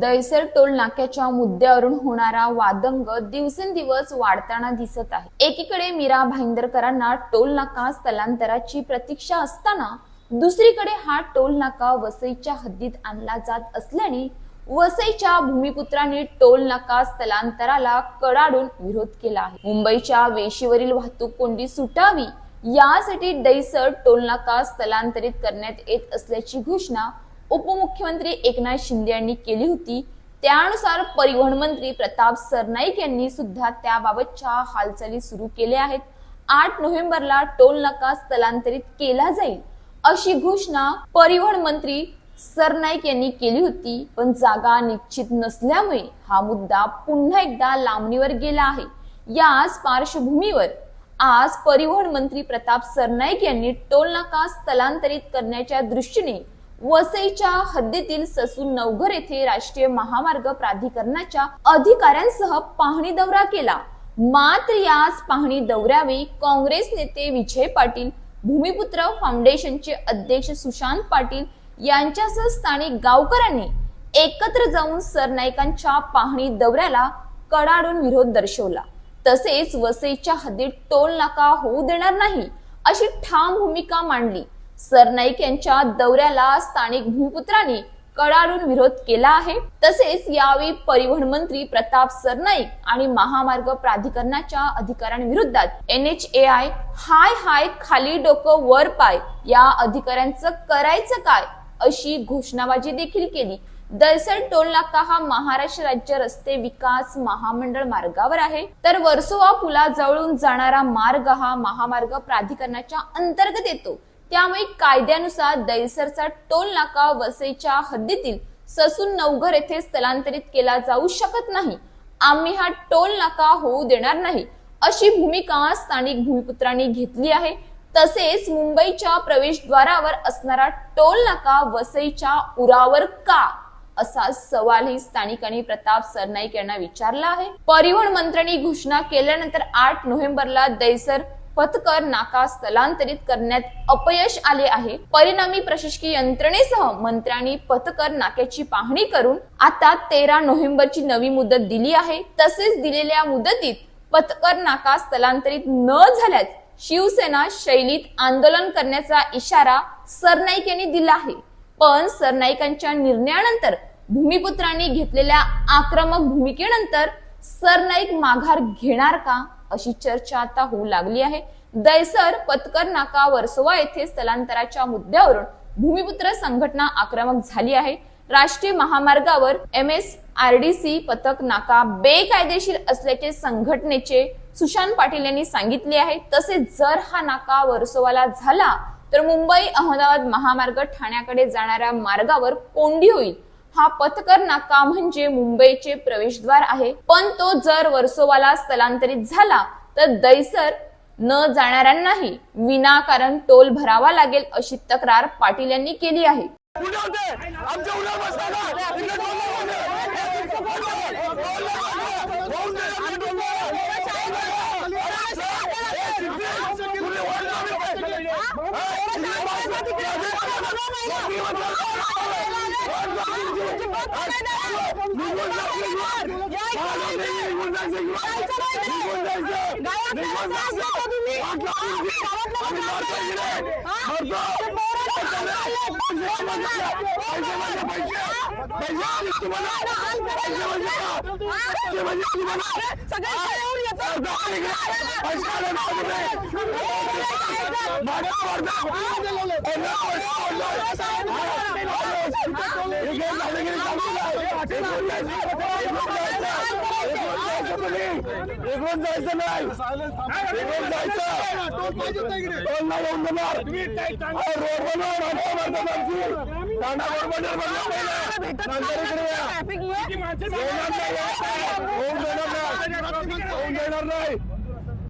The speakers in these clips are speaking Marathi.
दहिसर टोल नाक्याच्या मुद्द्यावरून होणारा वादंग दिवसेंदिवस वाढताना दिसत आहे. एकीकडे मीरा भाईंदरकरांना टोल नाका स्थलांतराची प्रतीक्षा असताना दुसरीकडे हा टोल नाका वसईच्या हद्दीत आणला जात असल्याने वसईच्या भूमिपुत्रांनी टोल नाका स्थलांतराला कडाडून विरोध केला आहे. मुंबईच्या वेशीवरील वाहतूक कोंडी सुटावी यासाठी दहिसर टोल नाका स्थलांतरित करण्यात येत असल्याची घोषणा उपमुख्यमंत्री एकनाथ शिंदे यांनी केली होती. त्यानुसार परिवहन मंत्री प्रताप सरनाईक यांनी सुद्धा त्याबाबतच्या हालचाली सुरू केल्या आहेत. आठ नोव्हेंबरला टोल नाका स्थलांतरित केला जाईल अशी घोषणा परिवहन मंत्री सरनाईक यांनी केली होती. पण जागा निश्चित नसल्यामुळे हा मुद्दा पुन्हा एकदा लांबणीवर गेला आहे. याच पार्श्वभूमीवर आज परिवहन मंत्री प्रताप सरनाईक यांनी टोल नाका स्थलांतरित करण्याच्या दृष्टीने वसईच्या हद्दीतील ससून नवघर येथे राष्ट्रीय महामार्ग प्राधिकरणाच्या अधिकाऱ्यांसह पाहणी दौरा केला. मात्र याच पाहणी दौऱ्यावेळी काँग्रेस नेते विजय पाटील भूमिपुत्र फाउंडेशनचे अध्यक्ष सुशांत पाटील यांच्यासह स्थानिक गावकऱ्यांनी एकत्र जाऊन सरनाईकांच्या पाहणी दौऱ्याला कडाडून विरोध दर्शवला. तसेच वसईच्या हद्दीत टोल नाका होऊ देणार नाही अशी ठाम भूमिका मांडली. सरनाईक यांच्या दौऱ्याला स्थानिक भूमिपुत्रांनी कडाडून विरोध केला आहे. तसेच यावेळी परिवहन मंत्री प्रताप सरनाईक आणि महामार्ग प्राधिकरणाच्या अधिकाऱ्यांविरोधात N H A I high high खाली डोकं वर पाय या अधिकाऱ्यांचं करायचं काय अशी घोषणाबाजी देखील केली. दरसर टोल नाका हा महाराष्ट्र राज्य रस्ते विकास महामंडळ मार्गावर आहे. तर वर्सोवा पुलाजवळून जाणारा मार्ग हा महामार्ग प्राधिकरणाच्या अंतर्गत येतो. त्यामुळे कायद्यानुसार दहिसरचा टोल नाका वसईच्या हद्दीतील ससून नवघर येथे स्थलांतरित केला जाऊ शकत नाही. आम्ही हा टोल नाका होऊ देणार नाही अशी भूमिका स्थानिक भूमिपुत्रांनी घेतली आहे. तसेच मुंबईच्या प्रवेशद्वारावर असणारा टोल नाका वसईच्या उरावर का? असा सवालही स्थानिकांनी प्रताप सरनाईक यांना विचारला आहे. परिवहन मंत्र्यांनी घोषणा केल्यानंतर आठ नोव्हेंबरला दैसर पथकर नाका स्थलांतरित करण्यात अपयश आले आहे. परिणामी प्रशासकीय यंत्रणेसह मंत्र्यांनी पथकर नाक्याची पाहणी करून आता तेरा नोव्हेंबरची नवी मुदत दिली आहे. तसेच दिलेल्या मुदतीत पथकर नाका स्थलांतरित न झाल्यास शिवसेना शैलीत आंदोलन करण्याचा इशारा सरनाईक यांनी दिला आहे. पण सरनाईकांच्या निर्णयानंतर भूमिपुत्रांनी घेतलेल्या आक्रमक भूमिकेनंतर सरनाईक माघार घेणार का? अशी चर्चा आता होऊ लागली आहे. दैसर पत्कर नाका वर्सोवा येथे स्थलांतराच्या मुद्द्यावरून भूमिपुत्र संघटना आक्रमक झाली आहे. राष्ट्रीय महामार्गावर M S R D C पथक नाका बेकायदेशीर असल्याचे संघटनेचे सुशांत पाटील यांनी सांगितले आहे. तसेच जर हा नाका वर्सोवाला झाला तर मुंबई अहमदाबाद महामार्ग ठाण्याकडे जाणाऱ्या मार्गावर कोंडी होईल. हा पथकर नाका म्हणजे मुंबईचे प्रवेशद्वार आहे. पण तो जर वर्सोवाला स्थलांतरित झाला तर दैसर न जाणाऱ्यांनाही विनाकारण टोल भरावा लागेल अशी तक्रार पाटील यांनी केली आहे. पैसे निघून जायचं. इकडून जायचं नाही इकडून जायचं टोल नाही येऊन देणार रोड बनव रस्ता बनव आमची तांडा रोड बनव बनव पहिले. नंतर इकडे या. येणार नाही होऊन देणार नाही होऊन देणार नाही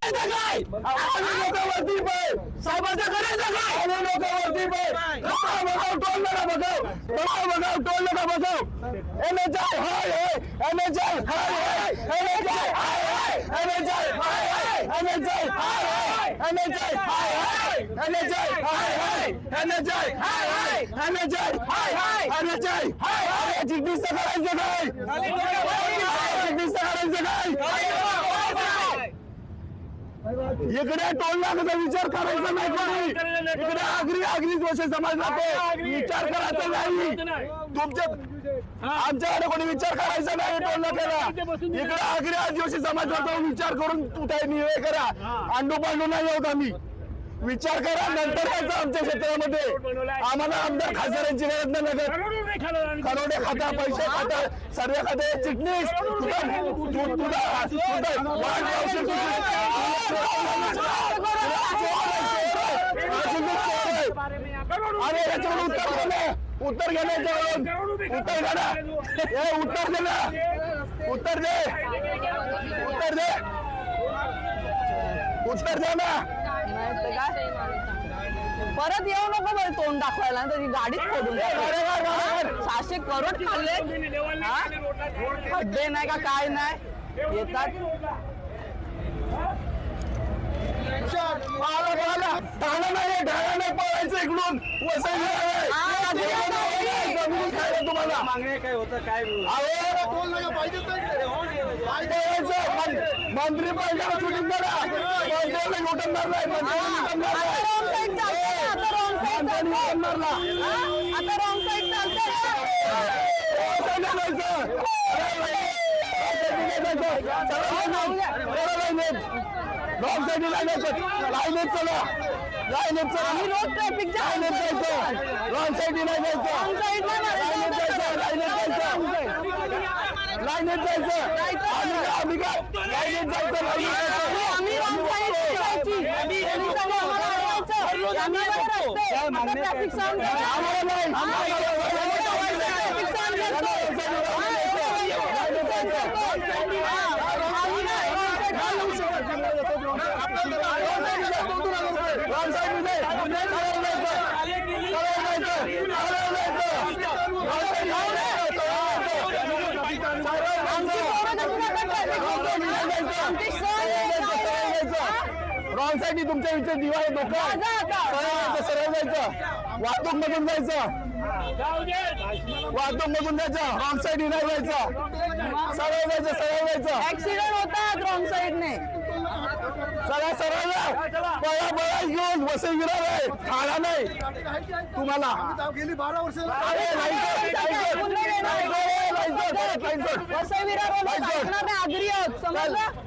आम्ही लोकांवरती पाय साहेबांच्या घरी जागा आम्ही लोकांवरती पाय रस्ता बघाव टोल नका बघाव रस्ता बघाव toll Energize high, high, energize high, energize high, energize high, energize high, energize high, energize high, energize high, energize high, energize high, energize high, high, इकडे टोल नाकाचा विचार करायचा नाही कोणी इकडे आगरी आगरी दोष समाजला तो विचार करायचा नाही. तुमच्या आमच्याकडे कोणी विचार करायचा नाही टोल नाक्याला. इकडे आगरी आदिवासी समाजला तो विचार करून कुठे निर्णय करा. अंडू पांडू नाही होत आम्ही. विचार करा नंतर यायचं आमच्या क्षेत्रामध्ये. आम्हाला आमदार खासदारांची गरज नाही लागत. करोडे खाता पैसे खाता सर्व खाते चिटणीस अरे याच्यावर उत्तर घे ना. उत्तर घे ना उत्तर घ्या हे उत्तर दे ना. उत्तर दे. उत्तर दे. उत्तर दे ना. परत येऊ नको बरं तोंड दाखवायला तरी गाडीच फोडून. सहाशे करोड खाल्ले. हा? खड्डे नाही का काय नाही. येतात. ठाणा नाही नाही पळायचं इकडून. हा, तुम्हाला मागणे काय होतं काय. मं- मंत्री पाहिजे शूटिंग करा. मंत्र्याला लुटून मारलाय मंत्र्याला लुटून आता मारलाय. wrong side चालतंय, आता wrong side मंत्र्यांनी चालतंय. लुटून मारला. हा? आता रॉंग साईड चालतंय. रॉंग साईड लाईनीत चला लाईनीत चला रोज ट्रॅफिक लाईनीत जायचं. रॉंग साईड नाही जायचं. नाही. लाईनीत जायचं. लाईनीत जायचं. लाईनीत जायचं आम्ही काय लाईनीत जायचं आम्हाला अडवायचं. आम्ही बरोबर असते. आता traffic sound द्यायचा. आम्हाला नाही Traffic sound देतो. हा, एवढं traffic sound देतो. हा, आम्ही नाही, wrong side चालवू शकत. रॉंग तुमच्या विचार दिवाळी धोका सरळ जायचं सरळ जायचं. वाहतूक मधून जायचं. वाहतूक मधून जायचं. रॉंग साईड नाही जायचं. सरळ जायचं सरळ जायचं. ऍक्सिडेंट होतात रॉंग साईडने चला सरळ जा पळा पळा घेऊन वसई विरार आहे. ठाणा नाही. तुम्हाला. गेली बारा वर्ष अरे लाईन सोड, लाईन सोड, लाईन सोड, लाईन सोड, लाईन सोड. वसई विरार ऐकणार नाही आगरी आहोत. समजलं?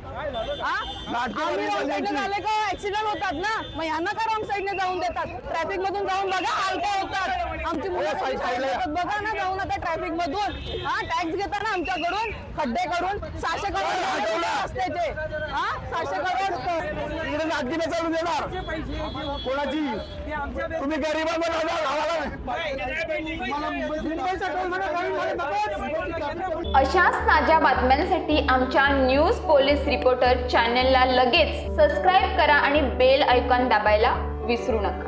हा? नाटकं आम्ही करायला रॉंग साईडने जायची. झाले का ऍक्सिडेंट होतात ना मग ह्यांना का रॉंग साईडने जाऊन देतात ट्रॅफिक मधून जाऊन बघा हाल काय होतात आमची मुलं या. येतात. बघा ना जाऊन आता ट्रॅफिक मधून हा टॅक्स घेताना आमच्याकडून खड्डे करून सहाशे करोड हटवला. रस्त्याचे हा सहाशे करोड इकडे चालू देणार कोणाची तुम्ही गरीबांना लावणार आम्हाला. अशाच ताज्या बातम्यांसाठी आमच्या न्यूज पोलीस रिपोर्टर चॅनेलला लगेच सबस्क्राईब करा आणि बेल आयकॉन दाबायला विसरू नका.